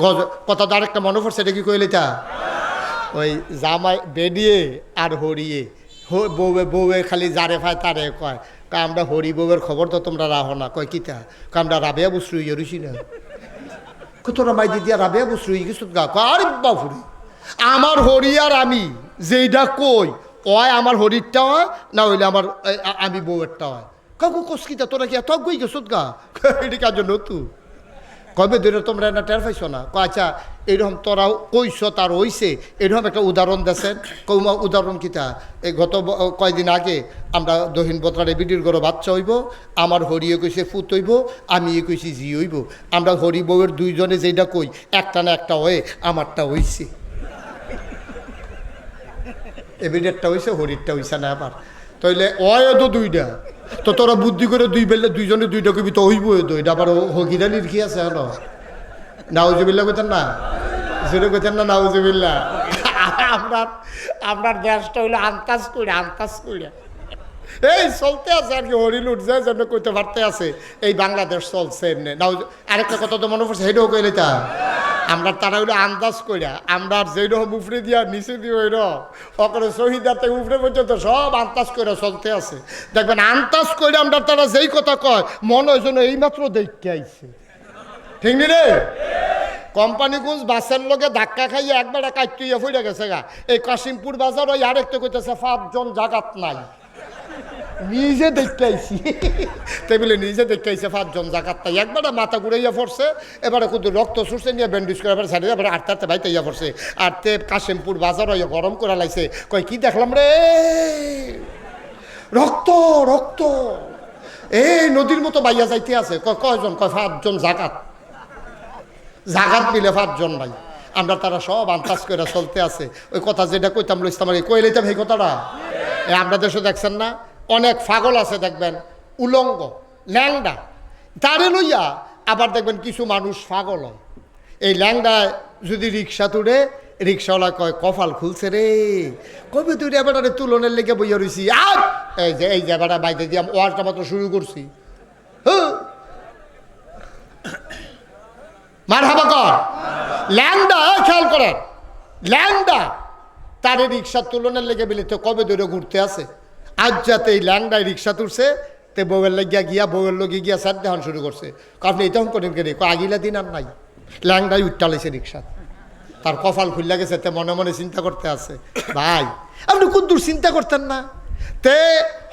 গজ কথা তো আরেকটা মনে পড়ছে, এটা কি কইলে তা ওই জামাই বেরিয়ে আর হরিয়ে। বউয়ে বউয়ে খালি জারে ফায় তারে কয়। কয়, আমরা হরি বউয়ের খবর তো তোমরা রাহো না। কয়, কিতা? কয়, আমরা রাবেয়া বুসরু ইয়েরুছি না। কয়, তোরা মাই আর রাবেয়া বুসরু ই কিছু গা? কয়, আরে বাপুরি। আমার হরি আর আমি যেইটা কই ওয় আমার হরিরটা হয় না হইলে আমার আমি বউয়েরটা হয় কাকু কসকিতা তোরা কি এত গই গেছত গা? এটা কাজ নতুন? কবে ধরে তোমরা না টের পাইছো না? কয় আচ্ছা এইরকম তোরা কইছ, তার হইছে এরকম একটা উদাহরণ দেশেন কৌমা উদাহরণ কিতা? এই গত কয়দিন আগে আমরা দহিন বতরারে বিডির গরো বাচ্চা হইব, আমার হরিয়ে কইছে ফুত হইব আমি এ কইছি জি হইব। আমরা হরি বউয়ের দুইজনে যেটা কই, একটা না একটা হয়ে আমারটা হইছে। এবিডেরটা হইছে, হরিরটা হইছে না আবার তাইলে অয় তো দুইটা তো তোরা বুদ্ধি করে দুই বেলে দুইজনে দুইটা কবি তো হইব তো এটা আবার কি আছে হলো নাউজুবিল্লা কইতেন না? জোরে কইতেন না নাউজুবিল্লা আপনার আপনার দেশটা হইল আন্তাজ করে আন্তাজ করে এই চলতে আছে আর কি হরিণ উঠছে জন্য কইতে পারতে আছে। এই বাংলাদেশ চলছে এমনি। নাও আরেকটা কথা তো মনে পড়ছে সেটাও কইলে তা আমরা তারা হইল আন্দাজ কইরা আমরা যেই রকম উপরে দিয়া নিচে দিয়ে ওই রকম ওখানে শহীদার থেকে উপরে পর্যন্ত সব আন্দাজ করে চলতে আছে। দেখবেন আন্দাজ করে আমরা তারা যেই কথা কয় মনে হয় যেন এইমাত্র দেখতে আইছে। ঠিক নি রে? কোম্পানিগঞ্জ বাসের লোকে ধাক্কা খাইয়ে একবার কাটতে ফুটে গেছে গা। এই কাশিমপুর বাজার ওই আরেকটা কইতেছে, পাঁচজন জাগাত নাই। নিজে দেখতে টেবিলে নিজে দেখতে আইছে পাঁচজন জাগাত তাই একবারে মাথা ঘুরাইয়া পড়ছে, এবারে কিন্তু রক্ত সুরছে নিয়ে ব্যান্ডেজ করে এবার ছাড়িয়ে এবারে আটতে আটতে বাইতে ইয়া পড়ছে তে কাশিমপুর বাজার ওই গরম করে লাইছে। কই কি দেখলাম রে? রক্ত রক্ত। এই নদীর মতো বাইয়া যাইতে আছে। কয়, কয়জন? কয়, পাঁচজন জাগাত জাগাত মিলে পাঁচজন নাই। আমরা তারা সব আন্তাজ করে চলতে আছে। ওই কথা যেটা কইতাম লইতাম কই লইতাম এই কথাটা? আমরা দেশে দেখছেন না। অনেক ফাগল আছে, দেখবেন, উলঙ্গ, ল্যাংডা। তারে লইয়া আবার দেখবেন কিছু মানুষ ফাগল এই ল্যাংডায় যদি রিক্সা তুলে, রিক্সাওয়ালা কয়, কপাল খুলছে রে। কবে তুই এবারে তুলনের লেগে বইয়া রইছি। আর এই যে, এই এবারে বাইতে দিয়ে ওয়াজটা মাত্র শুরু করছি। মার হাবা কর। ল্যাংডা খেয়াল করেন। ল্যাংডা, তারে রিক্সার তুলনের লেগে বিলিতে, কবে ধরে ঘুরতে আছে আজ যাতে এই ল্যাংডায় রিক্সা তুলছে, তে বউয়ের লাগিয়া গিয়া, বউয়ের লগে গিয়া সার দেখান শুরু করছে। আপনি এটা করেন কেন? আগিলা দিন আর নাই। ল্যাংডাই উঠটালাইছে রিক্সা। তার কপাল খুললা গেছে, তে মনে মনে চিন্তা করতে আছে, ভাই, আপনি কোন দূর চিন্তা করতেন না? তে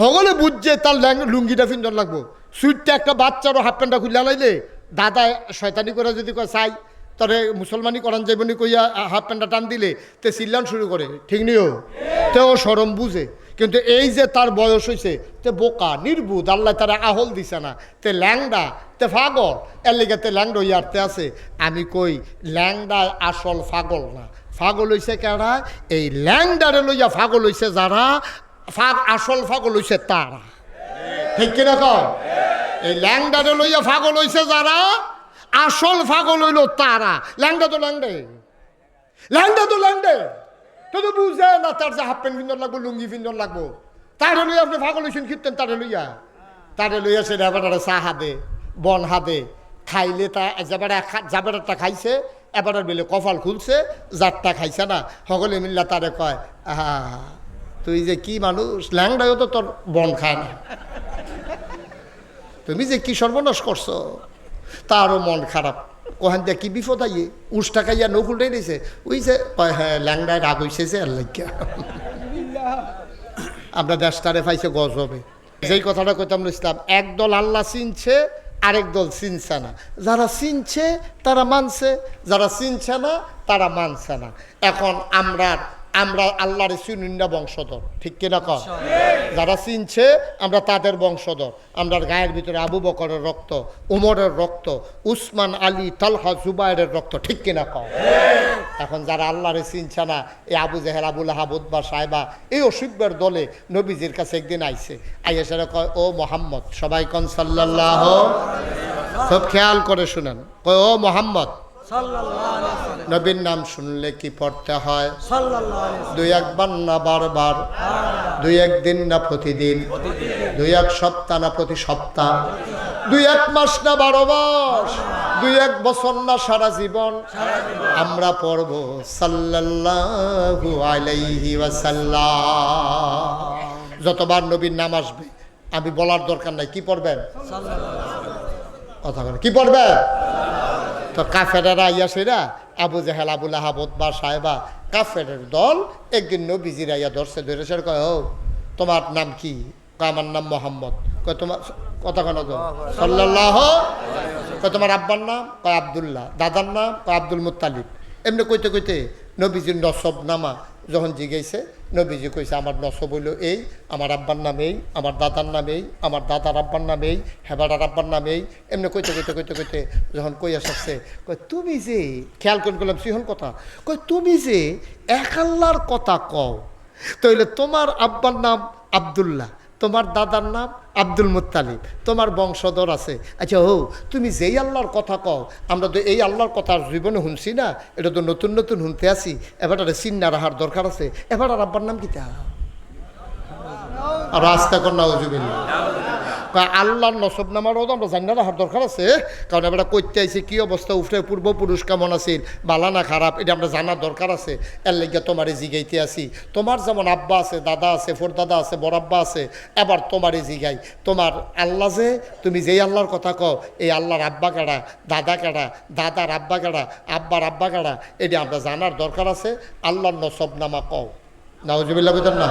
হগলে বুঝছে তার লুঙ্গিটা ফিন্দন লাগবো। সুইটটা একটা বাচ্চারও হাফ প্যান্টটা খুললা লাইলে দাদা শয়তানি করে যদি কয় চাই তরে মুসলমানি করান যাইবনি কইয়া হাফ প্যান্টটা টান দিলে, তে চিল্লান শুরু করে। ঠিক নিও? তেও সরম বুঝে। কিন্তু এই যে তার বয়স হয়েছে তে বোকা, নির্বুধ, আল্লাহ তারা আহল দিছে না। তে ল্যাংডা, তে ফাগল, এর লেগে তে ল্যাংডো ইয়ারতে আছে। আমি কই ল্যাংডা আসল ফাগল না। ফাগল হইছে কেডা? এই ল্যাংডারে লইয়া ফাগল হইছে যারা ফাগ আসল ফাগল হইছে তারা। ঠিক কিনা কও এই ল্যাংডারে লইয়া ফাগল হইছে যারা, আসল ফাগল হইল তারা। ল্যাংডা তো ল্যাংডে ল্যাংডা তো ল্যাংডে তো তো বুঝে না তার যে হাফ প্যান্ট পিন্ধন লাগবো, লুঙ্গি পিন্ধন লাগবো, তারে লইয়া আপনি ফাগল হইছেন, কীর্তেন তারে লইয়া? তারে লইয়া সেটা এবার চা হাদে, বন হাদে, খাইলে তা যাবারে যাবারটা খাইছে, এবার বেলে কপাল খুলছে যারটা খাইছে না। সকলে মিল্লা তারে কয়, আহা, তুই যে কি মানুষ ল্যাংডাও তো তোর বন খায় না। তুমি যে কি সর্বনাশ করছ, তারও মন খারাপ ওখান দিয়ে কি বিপদ আইয়ে উষ্টা খাইয়া নকুল দিয়েছে কয় হ্যাঁ ল্যাংডায় রাগ হইছে যে আল্লাহ আমরা দেশটারে পাইছে গজবে। যেই কথাটা কইতাম ইসলাম একদল আল্লাহ চিনছে, আরেক দল চিনছে না। যারা চিনছে, তারা মানছে। যারা চিনছে না, তারা মানছে না। এখন আমরা আমরা আল্লাহর চিনুন্না বংশধর। ঠিক কিনা কর যারা চিনছে আমরা তাদের বংশধর। আমরা গায়ের ভিতরে আবু বকরের রক্ত উমরের রক্ত উসমান আলী তালহা জুবাইরের রক্ত ঠিক কিনা কর এখন যারা আল্লাহরে চিনছে না এই আবু জেহের আবুল আহাবুদ বা সাহেবা এই অসুখের দলে নবীজির কাছে একদিন আইছে। আইয়া কয় ও মোহাম্মদ সবাই কন সাল্লাহ সব খেয়াল করে শুনেন। কয় ও মোহাম্মদ নবীর নাম শুনলে কি পড়তে হয়? দুই একবার না বারবার? দুই একদিন না প্রতিদিন? দুই এক সপ্তাহ না প্রতি সপ্তাহ? দুই এক মাস না বারো মাস? দুই এক বছর না সারা জীবন? আমরা পড়ব সাল্লাল্লাহু আলাইহি ওয়াসাল্লাম। যতবার নবীর নাম আসবে আমি বলার দরকার নাই। কি পড়বেন? কথা কি পড়বেন? তো কাফেরেরা ইয়া সেরা, আবু জাহেল আবুল আহাবত বা সাহেবা, কাফেরের দল একদিন নবীজিরা ইয়া ধরছে ধরেছে আর কয়, ও, তোমার নাম কি? আমার নাম মোহাম্মদ। কয়, তোমার, কথা কেন সাল্লাহ কয়, তোমার আব্বার নাম? কয়, আবদুল্লাহ। দাদার নাম? কয়, আব্দুল মুত্তালিব। এমনি কইতে কইতে নবীজির নসব নামা যখন জিগাইছে নবীজি কইছে, আমার নসব হইল এই, আমার আব্বার নাম এই, আমার দাদার নামেই আমার দাদার আব্বার নাম এই হেবাডার আব্বার নাম এই। এমনি কইতে কইতে কইতে কইতে যখন কইয়া আসছে কই তুমি যে, খেয়াল করে গেলাম সিহন কথা, কই তুমি যে এক আল্লাহর কথা কও, তাইলে তোমার আব্বার নাম আবদুল্লাহ। তোমার দাদার নাম আব্দুল মুতালিব তোমার বংশধর আছে। আচ্ছা হো, তুমি যেই আল্লাহর কথা কও, আমরা তো এই আল্লাহর কথা আর জীবনে শুনছি না, এটা তো নতুন নতুন শুনতে আসি এবার চিন্না রাহার দরকার আছে, এবার আর আব্বার নাম কিতা আর রাস্তা কন্যা অজুবিল্লা আল্লাহর নসব নামারও তো আমরা জানি না দরকার আছে। কারণ এবার কইতে আইছে, কি অবস্থা? উঠে পূর্বপুরুষ কেমন আছে বালা না খারাপ? এটা আমরা জানার দরকার আছে। এর লেগে তোমার জিগাইতে আসি তোমার যেমন আব্বা আছে, দাদা আছে দাদা আছে বড় আব্বা আছে, এবার তোমার জিগাই। তোমার আল্লাহ যে, তুমি যেই আল্লাহর কথা কও, এই আল্লাহর আব্বা কাড়া দাদা কাড়া দাদার আব্বা কাড়া আব্বার আব্বা কাড়া এটা আমরা জানার দরকার আছে। আল্লাহর নসব নামা কও। নাউজুবিল্লাহ, বুঝেন না?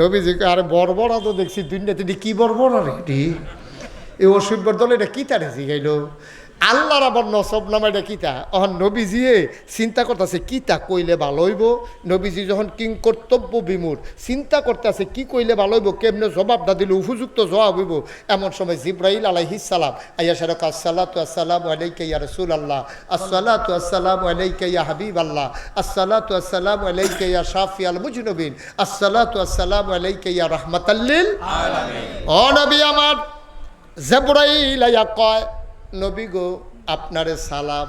নবীজি আর বর্বরা তো দেখছি দুনিয়া তিনি কি বর্বরা রে এই অসুবিধার দল, এটা কী তারে জিগাইল? আল্লাহর আবার নসব নামা এটা কিতা? অহন নবীজিয়ে চিন্তা করতেছে, কিতা কইলে ভালো হইব? নবীজি যখন কিং কর্তব্য বিমূর চিন্তা করতেছে, কি কইলে ভালো হইব? কেমনে জবাব দা দিলে উপযুক্ত জবাব হইব? এমন সময় জিব্রাহিল আলাইহিসালাম আইয়া সারক, আসসালাতু আসসালামু আলাইকা ইয়া রাসূল আল্লাহ আসসালাতু আসসালামু আলাইকা ইয়া হাবিব আল্লাহ আসসালাতু আসসালামু আলাইকা ইয়া শাফি আল মুজনবিন, আসসালাতু আসসালামু আলাইকা ইয়া রাহমাতাল্লিল ও নবী আমার, জেব্রাইল আইয়া কয় নবী গো আপনারে সালাম।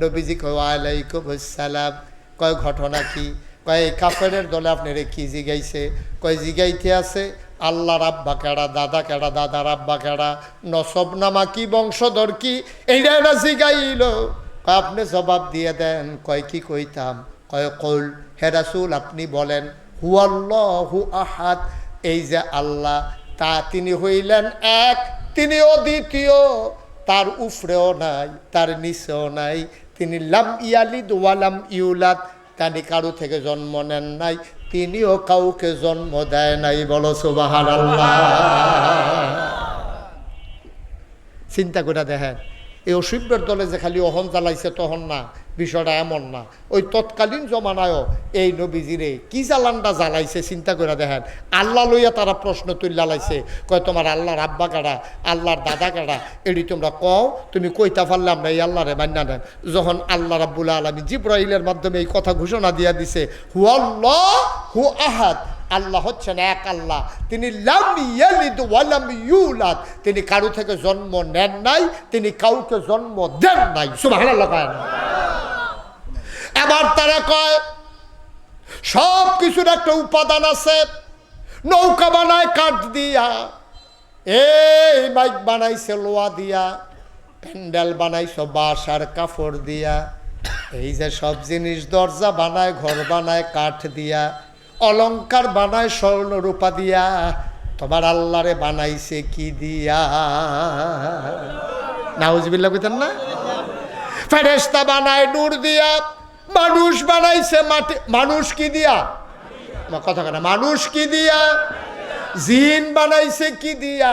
নবীজি কয় আলাইকুম সালাম কয়, ঘটনা কি? কয়, এই কাফেরের দলে আপনারে কি জিগাইছে? কয়, জিগাইতে আছে আল্লাহর আব্বা কেডা, দাদা কেডা দাদার আব্বা কেডা নসব নামা কি, বংশধর কি এইটা এটা জিগাইল। কয়, আপনি জবাব দিয়ে দেন, কয়, কি কইতাম? কয়, কৌল, হে রাসূল, আপনি বলেন, হুয়াল্লাহু আহাদ। এই যে আল্লাহ, তা তিনি হইলেন এক, তিনি অদ্বিতীয়। তার উফরেও নাই, তার নিচেও নাই। তিনি লাম ইয়ালিদ ওয়ালাম ইউলাদ, তিনি কারও থেকে জন্ম নেন নাই, তিনিও কাউকে জন্ম দেয় নাই, বলো সুবাহ চিন্তা করে দেখেন। এই অসভ্যের দলে যে খালি অহন জ্বালাইছে তখন না, বিষয়টা এমন না। ওই তৎকালীন জমানায়ও এই নবীজিরে কি জ্বালানটা জ্বালাইছে চিন্তা করে দেখেন। আল্লাহ লইয়া তারা প্রশ্ন তুল্লা লাইছে, কয় তোমার আল্লাহর আব্বা কাড়া আল্লাহর দাদা কাড়া এটি তোমরা কও, তুমি কইতা পারলে আমরা এই আল্লাহরে মান্না নেন। যখন আল্লাহ রাব্বুল আলমী জিব্রাহিলের মাধ্যমে এই কথা ঘোষণা দিয়া দিছে হু আল্লাহ হু আহাদ। আল্লাহ হচ্ছেন এক আল্লাহ। তিনি ওয়ালাম ইউলাদ। তিনি কারও থেকে জন্ম নেন নাই, তিনি কাউকে জন্ম দেন নাই। না? এবার তারা কয় সব কিছুর একটা উপাদান আছে, নৌকা বানায় কাঠ দিয়া। এই বাইক বানাইছে লোয়া দিয়া, প্যান্ডেল বানাইছে, বাঁশ আর কাপড় দিয়া। এই যে সব জিনিস দরজা বানায়, ঘর বানায়, কাঠ দিয়া। অলংকার বানায় স্বর্ণ রূপা দিয়া, তোমার আল্লাহরে বানাইছে কি দিয়া? নাউজবিল্লা কইতেন না? ফেরেস্তা বানায় নূর দিয়া, মানুষ বানাইছে মাটি, মানুষ কি দিয়া? কথা কেনা মানুষ কি দিয়া? জিন বানাইছে কি দিয়া?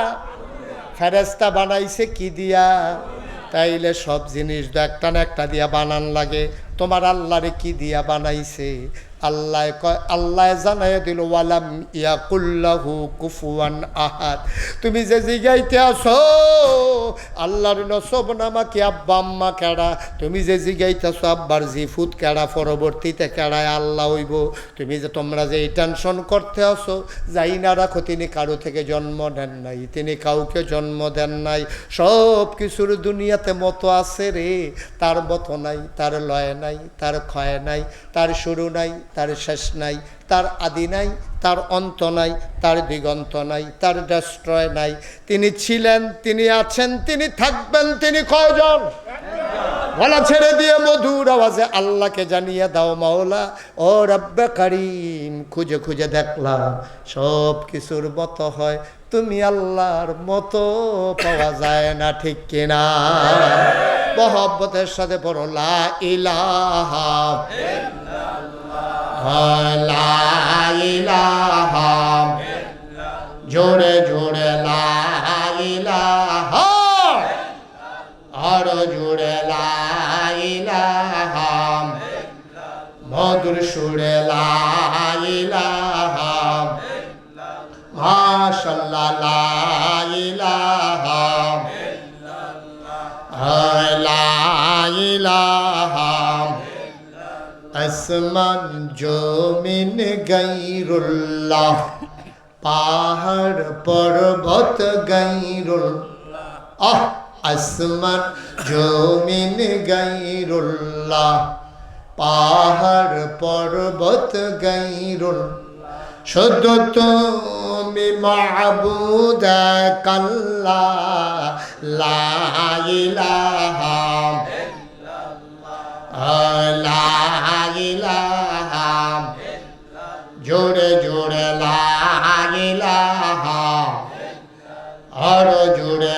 ফেরেস্তা বানাইছে কি দিয়া? তাইলে সব জিনিস একটা না একটা দিয়া বানান লাগে, তোমার আল্লাহরে কি দিয়া বানাইছে? আল্লাহ কয়, আল্লাহ জানাই দিল, ওয়ালাম ইয়াকুল্লাহু কুফুয়ান তুমি যে জিগাইতে আসো আল্লাহর নসব নামা কি আব্বা আম্মা কেডা। তুমি যে জিগাইতেছো আব্বার জিফুত কেডা, পরবর্তীতে কেডায় আল্লাহ হইব। তুমি যে, তোমরা যে এই টেনশন করতে আসো যাই না রাখো, তিনি কারও থেকে জন্ম দেন নাই, তিনি কাউকে জন্ম দেন নাই। সব কিছুর দুনিয়াতে মতো আছে রে, তার মতো নাই, তার লয় নাই, তার ক্ষয় নাই, তার শুরু নাই। তার শেষ নাই, তার আদি নাই, তার অন্ত নাই, তার দিগন্ত নাই, তার ডেস্ট্রয় নাই। তিনি ছিলেন, তিনি আছেন, তিনি থাকবেন, তিনি কয়জন? গলা ছেড়ে দিয়ে মধুর আওয়াজে আল্লাহকে জানিয়ে দাও মাওলা, ও রব্বে করিম, খুঁজে খুঁজে দেখলাম, সব কিছুর মতো হয়, তুমি আল্লাহর মতো পাওয়া যায় না, ঠিক কিনা? মহব্বতের সাথে পড়ো লা ইলাহা লা ইলাহা জোরে জোরে লা ইলাহা আরও জুড়ে লাইলাহাম মধুর সুরে লাইলাহাম মাশাল্লাহ লাইলাহাম আসমান জমিন গাইরুল্লাহ, পাহাড় পর্বত গাইরুল আহ আসমান জমিন গাইরুল্লাহ, পাহাড় পর্বত গাইরুল শুধু তুমি মাবুদ কাল্লা লাইলাহা লাইলাহা জোরে জোরে লাইলাহা আর জোরে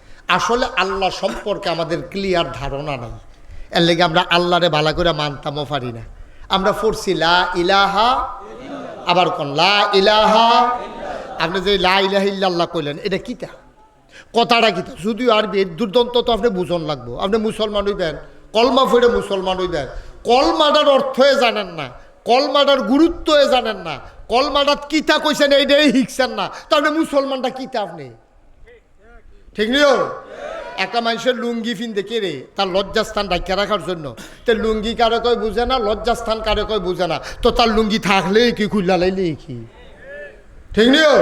আসলে আল্লাহ সম্পর্কে আমাদের ক্লিয়ার ধারণা নাই। এর লেগে আমরা আল্লাহরে ভালো করে মানতামও পারি না। আমরা পড়ছি, লা ইলাহা আবার কোন, লা ইলাহা আপনি যে লা ইলাহ ইল্লাল্লাহ কইলেন, এটা কিতা? কথাটা কিতা? যদিও আরবি দুর্দন্ত তো আপনি বুঝন লাগবো। আপনি মুসলমান হইবেন, কলমা ফিরে মুসলমান হইবেন। কলমাটার অর্থয়ে জানেন না, কলমাটার গুরুত্বয়ে জানেন না। কলমাটার কিতা কইছেন, এইটাই শিখছেন না। তো আপনি মুসলমানটা কিতা আপনি? ঠিক নিও একটা মানুষের লুঙ্গি ফিন দেখে রে? তার লজ্জাস্থান ডাক্কা রাখার জন্য। তো লুঙ্গি কারও কয় বুঝে না, লজ্জাস্থান কারও কয় বুঝে না। তো তার লুঙ্গি থাকলেই কি খুললা লাইলে কি? ঠিক নিও